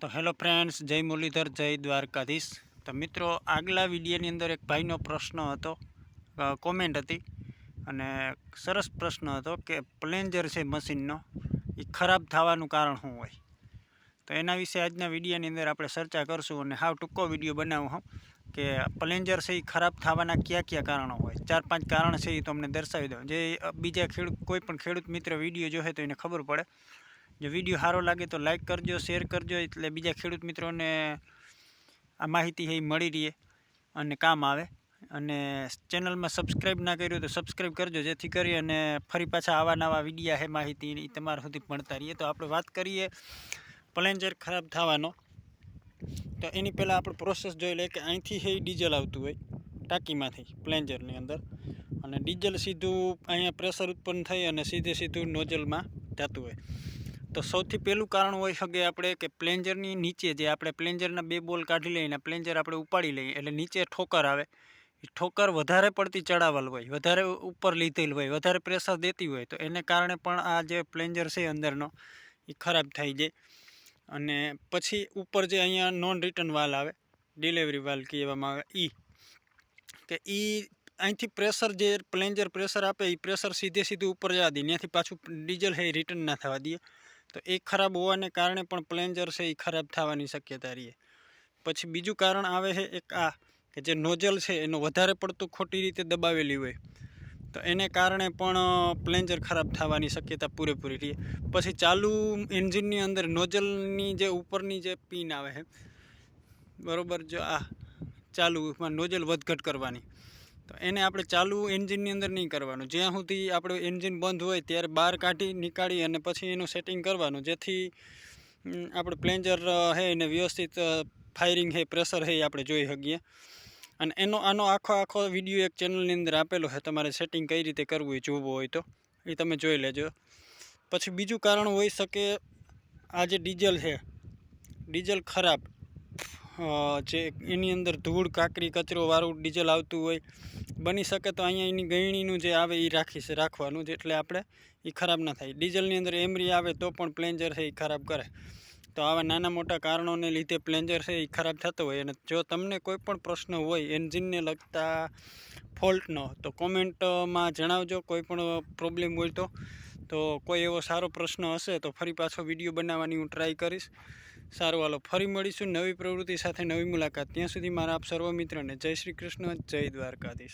તો hello friends, જય મુરલીધર, જય દ્વારકાધીશ. તો મિત્રો, આગલા વિડીયોની અંદર એક ભાઈનો પ્રશ્ન હતો કોમેન્ટ હતી અને સરસ પ્રશ્ન હતો કે પ્લેન્જર છે મશીનનો એ ખરાબ થવાનું કારણ શું હોય? તો એના વિશે આજના વિડીયોની અંદર આપણે ચર્ચા કરશું અને હાવ ટૂંકો વીડિયો બનાવું હું કે પ્લેન્જર છે એ ખરાબ થવાના કયા કયા કારણો હોય? ચાર પાંચ કારણ છે એ તમને દર્શાવી દઉં જે બીજા ખેડૂત, કોઈ પણ ખેડૂત મિત્ર વીડિયો જોશે તો એને ખબર પડે. જો વીડિયો સારો લાગે તો લાઈક કરજો શેર કરજો, એટલે બીજા ખેડૂત મિત્રોને આ માહિતી એ મળી રહે અને કામ આવે. અને ચેનલમાં સબસ્ક્રાઈબ ના કર્યું તો સબસ્ક્રાઈબ કરજો, જેથી કરી અને ફરી પાછા આવા નવા વિડીયા હે માહિતી એ તમારા સુધી મળતા રહીએ. તો આપણે વાત કરીએ પ્લેન્જર ખરાબ થવાનો. તો એની પહેલાં આપણે પ્રોસેસ જોઈ લઈએ કે અહીંથી હે ડીઝલ આવતું હોય, ટાંકીમાંથી પ્લેન્જરની અંદર. અને ડીઝલ સીધું અહીંયા પ્રેશર ઉત્પન્ન થઈ અને સીધે સીધું નોઝલમાં જતું હોય. તો સૌથી પહેલું કારણ હોઈ શકે આપણે કે પ્લેન્જરની નીચે જે આપણે પ્લેન્જરના બે બોલ કાઢી લઈએ ને પ્લેન્જર આપણે ઉપાડી લઈએ એટલે નીચે ઠોકર આવે. ઠોકર વધારે પડતી ચડાવેલ હોય, વધારે ઉપર લીધેલ હોય, વધારે પ્રેશર દેતી હોય તો એને કારણે પણ આ જે પ્લેન્જર છે અંદરનો એ ખરાબ થઈ જાય. અને પછી ઉપર જે અહીંયા નોન રિટર્ન વાલ આવે ડિલિવરી વાલ કહેવામાં આવે એ કે એ અહીંથી પ્રેશર જે પ્લેન્જર પ્રેશર આપે એ પ્રેશર સીધે સીધું ઉપર જવા દે ત્યાંથી પાછું ડીઝલ એ રિટર્ન ના થવા દે. તો એ ખરાબ હોવાને કારણે પણ પ્લેન્જર છે એ ખરાબ થવાની શક્યતા રહે. પછી બીજું કારણ આવે છે એક આ કે જે નોઝલ છે એનું વધારે પડતું ખોટી રીતે દબાવેલી હોય. તો એને કારણે પણ પ્લેન્જર ખરાબ થવાની શક્યતા પૂરેપૂરી રહે. પછી ચાલુ એન્જિનની અંદર નોઝલની જે ઉપરની જે પિન આવે છે, બરોબર, જો આ ચાલુમાં નોઝલ વધઘટ કરવાની. તો એને આપણે ચાલુ એન્જિનની અંદર નહીં કરવાનું. જ્યાં સુધી આપણું એન્જિન બંધ હોય ત્યારે બહાર કાઢી, નીકાળી અને પછી એનું સેટિંગ કરવાનું. જેથી આપણે પ્લેન્જર હે એને વ્યવસ્થિત ફાયરિંગ હે પ્રેશર હે આપણે જોઈ શકીએ. અને એનો, આનો આખો આખો વીડિયો એક ચેનલની અંદર આપેલો છે તમારે સેટિંગ કઈ રીતે કરવું એ જોવું હોય તો. એ તમે જોઈ લેજો. પછી બીજું કારણ હોઈ શકે, આ જે ડીઝલ છે ડીઝલ ખરાબ જે એની અંદર ધૂળ, કાકરી, કચરો વાળું ડીઝલ આવતું હોય, બની શકે તો અહીંયા એની ગયણીનું જે આવે એ રાખીશ રાખવાનું એટલે આપણે એ ખરાબ ના થાય. ડીઝલની અંદર એમરી આવે તો પણ પ્લેન્જર છે એ ખરાબ કરે. તો આવા નાના મોટા કારણોને લીધે પ્લેન્જર છે એ ખરાબ થતો હોય. અને જો તમને કોઈ પણ પ્રશ્ન હોય, એન્જિનને લગતા ફોલ્ટનો તો કોમેન્ટમાં જણાવજો. કોઈ પણ પ્રોબ્લેમ હોય તો તો કોઈ એવો સારો પ્રશ્ન હશે તો ફરી પાછો વીડિયો બનાવવાની હું ટ્રાય કરીશ. સારું, હાલો. ફરી મળીશું નવી પ્રવૃત્તિ સાથે, નવી મુલાકાત. ત્યાં સુધી મારા આપ સર્વ મિત્રને જય શ્રી કૃષ્ણ, જય દ્વારકાધીશ.